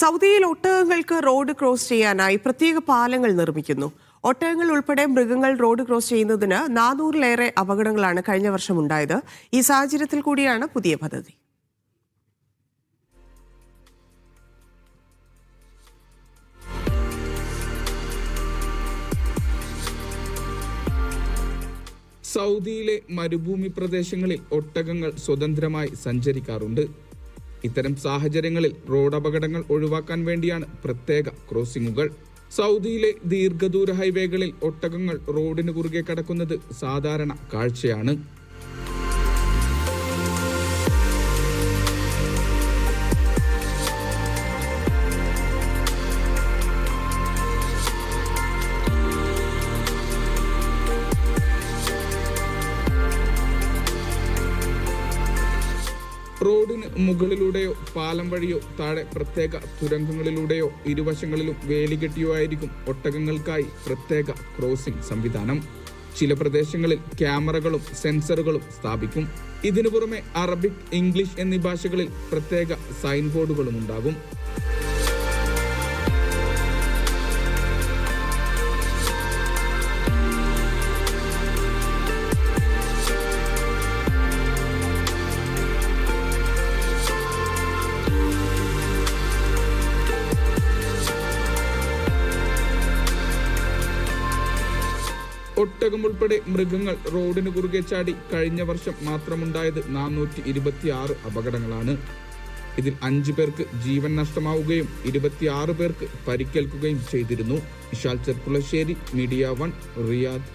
സൗദിയിൽ ഒട്ടകങ്ങൾക്ക് road cross ചെയ്യാനായി പ്രത്യേക പാലങ്ങൾ നിർമ്മിക്കുന്നു. ഒട്ടകങ്ങൾ ഉൾപ്പെടെ മൃഗങ്ങൾ റോഡ് ക്രോസ് ചെയ്യുന്നതിന് നാനൂറിലേറെ അപകടങ്ങളാണ് കഴിഞ്ഞ വർഷം ഉണ്ടായത്. ഈ സാഹചര്യത്തിൽ കൂടിയാണ് പുതിയ പദ്ധതി. സൗദിയിലെ മരുഭൂമി പ്രദേശങ്ങളിൽ ഒട്ടകങ്ങൾ സ്വതന്ത്രമായി സഞ്ചരിക്കാറുണ്ട്. ഇത്തരം സാഹചര്യങ്ങളിൽ റോഡ് അപകടങ്ങൾ ഒഴിവാക്കാൻ വേണ്ടിയാണ് പ്രത്യേക ക്രോസിംഗുകൾ. സൗദിയിലെ ദീർഘദൂര ഹൈവേകളിൽ ഒട്ടകങ്ങൾ റോഡിന് കുറുകെ കടക്കുന്നത് സാധാരണ കാഴ്ചയാണ്. റോഡിന് മുകളിലൂടെയോ പാലം വഴിയോ താഴെ പ്രത്യേക തുരങ്കങ്ങളിലൂടെയോ ഇരുവശങ്ങളിലും വേലികെട്ടിയോ ആയിരിക്കും ഒട്ടകങ്ങൾക്കായി പ്രത്യേക ക്രോസിംഗ് സംവിധാനം. ചില പ്രദേശങ്ങളിൽ ക്യാമറകളും സെൻസറുകളും സ്ഥാപിക്കും. ഇതിനു പുറമെ അറബിക് ഇംഗ്ലീഷ് എന്നീ ഭാഷകളിൽ പ്രത്യേക സൈൻ ബോർഡുകളും ഉണ്ടാകും ഒട്ടകം ഉൾപ്പെടെ മൃഗങ്ങൾ റോഡിന് കുറുകെ ചാടി കഴിഞ്ഞ വർഷം മാത്രമുണ്ടായത് നാനൂറ്റി ഇരുപത്തിയാറ് അപകടങ്ങളാണ്. ഇതിൽ അഞ്ചു പേർക്ക് ജീവൻ നഷ്ടമാവുകയും ഇരുപത്തിയാറ് പേർക്ക് പരിക്കേൽക്കുകയും ചെയ്തിരുന്നു. Vishal Cherpulassery media one Riyadh